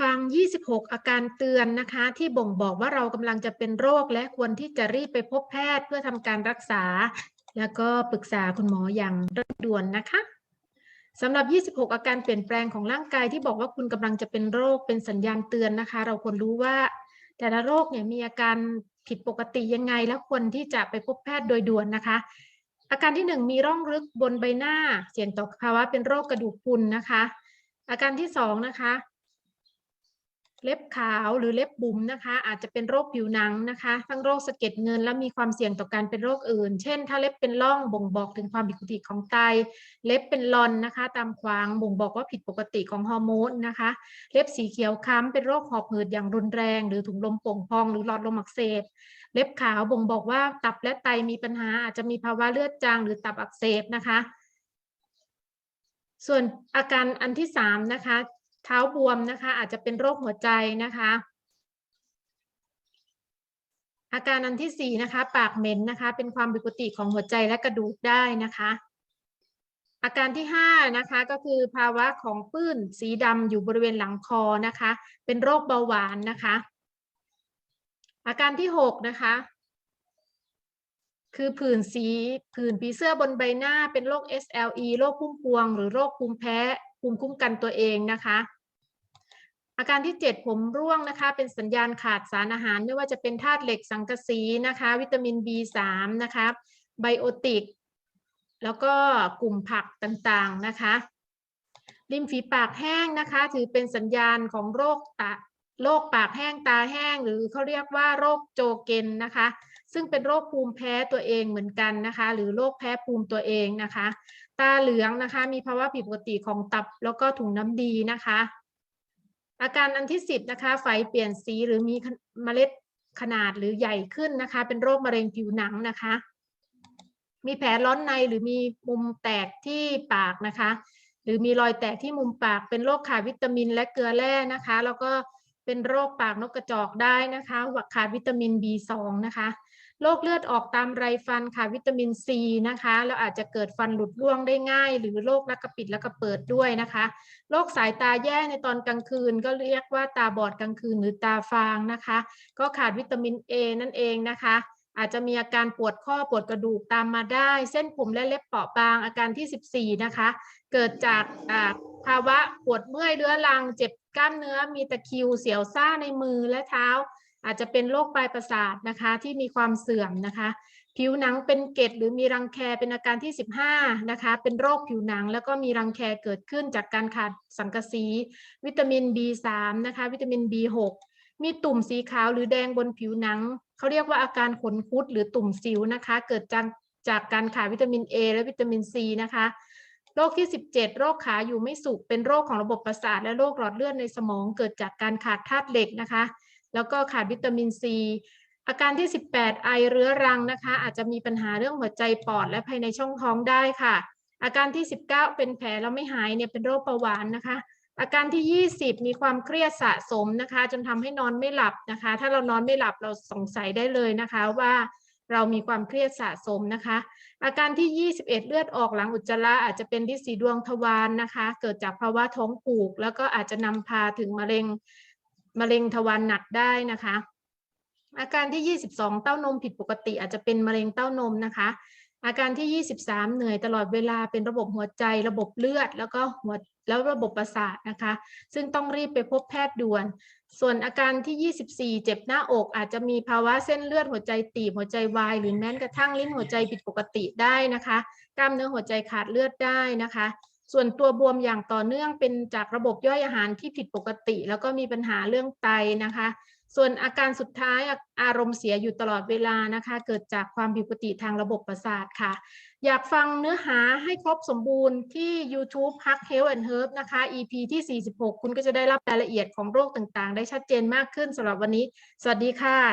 ฟัง 26 อาการเตือนนะคะ ที่บ่งบอกว่าเรากำลังจะเป็นโรค และควรที่จะรีบไปพบแพทย์เพื่อทำการรักษา แล้วก็ปรึกษาคุณหมออย่างเร่งด่วนนะคะสำหรับ 26 อาการเปลี่ยนแปลงของร่างกายที่บอกว่าคุณกำลังจะเป็นโรคเป็นสัญญาณเตือนนะคะ เราควรรู้ว่า แต่ละโรคเนี่ยมีอาการผิดปกติยังไง และควรที่จะไปพบแพทย์โดยด่วนนะคะ อาการที่หนึ่งมีร่องลึกบนใบหน้า เสี่ยงต่อภาวะเป็นโรคกระดูกพรุนนะคะ อาการที่สองนะคะ เล็บขาวหรือเล็บบุ๋มนะคะ อาจจะเป็นโรคผิวหนังนะคะ ทั้งโรคสะเก็ดเงินและมีความเสี่ยงต่อการเป็นโรคอื่น เช่น ถ้าเล็บเป็นร่องบ่งบอกถึงความผิดปกติของไต เล็บเป็นลอนนะคะ ตามขวางบ่งบอกว่าผิดปกติของฮอร์โมนนะคะ เล็บสีเขียวค้ำเป็นโรคหอบหืดอย่างรุนแรง หรือถุงลมโป่งพองหรือหลอดลมอักเสบ เล็บขาวบ่งบอกว่าตับและไตมีปัญหา อาจจะมีภาวะเลือดจางหรือตับอักเสบนะคะส่วนอาการอันที่สามนะคะ เท้าบวมนะคะ อาจจะเป็นโรคหัวใจนะคะ อาการอันที่สี่นะคะ ปากเหม็นนะคะ เป็นความผิดปกติของหัวใจและกระดูกได้นะคะ อาการที่ห้านะคะ ก็คือภาวะของปื้นสีดำอยู่บริเวณหลังคอนะคะ เป็นโรคเบาหวานนะคะ อาการที่หกนะคะคือผื่นสีผื่นผีเสื้อบนใบหน้าเป็นโรค SLE โรคพุ่มพวง หรือโรคภูมิแพ้ ภูมิคุ้มกันตัวเองนะคะ อาการที่ 7 ผมร่วงนะคะ เป็นสัญญาณขาดสารอาหาร ไม่ว่าจะเป็นธาตุเหล็กสังกะสีนะคะ วิตามิน B3 นะคะไบโอติก แล้วก็กลุ่มผักต่างๆนะคะริมฝีปากแห้งนะคะ ถือเป็นสัญญาณของโรคตา โรคปากแห้งตาแห้ง หรือเขาเรียกว่าโรคโจเกนนะคะ ซึ่งเป็นโรคภูมิแพ้ตัวเองเหมือนกันนะคะ หรือโรคแพ้ภูมิตัวเองนะคะ ตาเหลืองนะคะ มีภาวะผิดปกติของตับแล้วก็ถุงน้ำดีนะคะ อาการอันที่สิบนะคะไฟเปลี่ยนสีหรือมีเมล็ดขนาดหรือใหญ่ขึ้นนะคะ เป็นโรคมะเร็งผิวหนังนะคะ มีแผลร้อนในหรือมีมุมแตกที่ปากนะคะ หรือมีรอยแตกที่มุมปาก เป็นโรคขาดวิตามินและเกลือแร่นะคะ แล้วก็ เป็นโรคปากนกกระจอกได้นะคะขาดวิตามิน B2 นะคะโรคเลือดออกตามไรฟันขาดวิตามินซีนะคะแล้วอาจจะเกิดฟันหลุดร่วงได้ง่าย หรือโรคลักกระปิดและกระเปิดด้วยนะคะโรคสายตาแย่ในตอนกลางคืน ก็เรียกว่าตาบอดกลางคืนหรือตาฟางนะคะ ก็ขาดวิตามิน A นั่นเองนะคะ อาจจะมีอาการปวดข้อปวดกระดูกตามมาได้ เส้นผมและเล็บเปราะบางอาการที่ 14 นะคะ เกิดจาก ภาวะปวดเมื่อยเรื้อรัง เจ็บกล้ามเนื้อ มีตะคิว เสียวซ่าในมือและเท้า อาจจะเป็นโรคปลายประสาทนะคะที่มีความเสื่อมนะคะ ผิวหนังเป็นเกล็ดหรือมีรังแคเป็นอาการที่ 15 นะคะ เป็นโรคผิวหนังแล้วก็มีรังแคเกิดขึ้นจากการขาดสังกะสี วิตามิน B3 นะคะ วิตามิน B6 มีตุ่มสีขาวหรือแดงบนผิวหนัง เขาเรียกว่าอาการขนคุดหรือตุ่มสิวนะคะ เกิดจากจากการขาดวิตามิน A และวิตามิน C นะคะ โรคที่ 17 โรคขาอยู่ไม่สุข เป็นโรคของระบบประสาทและโรคหลอดเลือดในสมองเกิดจากการขาดธาตุเหล็กนะคะ แล้วก็ขาดวิตามิน C อาการที่ 18 ไอเรื้อรังนะคะ อาจจะมีปัญหาเรื่องหัวใจปอดและภายในช่องท้องได้ค่ะ อาการที่ 19 เป็นแผลแล้วไม่หายเนี่ยเป็นโรคเบาหวานนะคะ อาการที่ 20 มีความเครียดสะสมนะคะ จนทำให้นอนไม่หลับนะคะ ถ้าเรานอนไม่หลับเราสงสัยได้เลยนะคะว่า เรามีความเครียดสะสมนะคะ อาการที่ 21 เลือดออกหลังอุจจาระอาจจะเป็นที่สีดวงทวารนนะคะ เกิดจากภาวะท้องผูก แล้วก็อาจจะนำพาถึงมะเร็งมะเร็งทวารหนักได้นะคะ อาการที่ 22 เต้านมผิดปกติอาจจะเป็นมะเร็งเต้านมนะคะ อาการที่ 23 เหนื่อยตลอดเวลาเป็นระบบหัวใจ ระบบเลือด แล้วก็หัวแล้วระบบประสาทนะคะ ซึ่งต้องรีบไปพบแพทย์ด่วน ส่วนอาการที่ 24 เจ็บหน้าอก อาจจะมีภาวะเส้นเลือดหัวใจตีบหัวใจวายหรือแม้กระทั่งลิ้นหัวใจผิดปกติได้นะคะ กล้ามเนื้อหัวใจขาดเลือดได้นะคะ ส่วนตัวบวมอย่างต่อเนื่องเป็นจากระบบย่อยอาหารที่ผิดปกติ แล้วก็มีปัญหาเรื่องไตนะคะ ส่วนอาการสุดท้ายอารมณ์เสียอยู่ตลอดเวลานะคะ เกิดจากความผิดปกติทางระบบประสาทค่ะ อยากฟังเนื้อหาให้ครบสมบูรณ์ที่ YouTube Hack Health and Herb นะคะ EP ที่ 46 คุณก็จะได้รับรายละเอียดของโรคต่างๆ ได้ชัดเจนมากขึ้นสำหรับวันนี้ สวัสดีค่ะ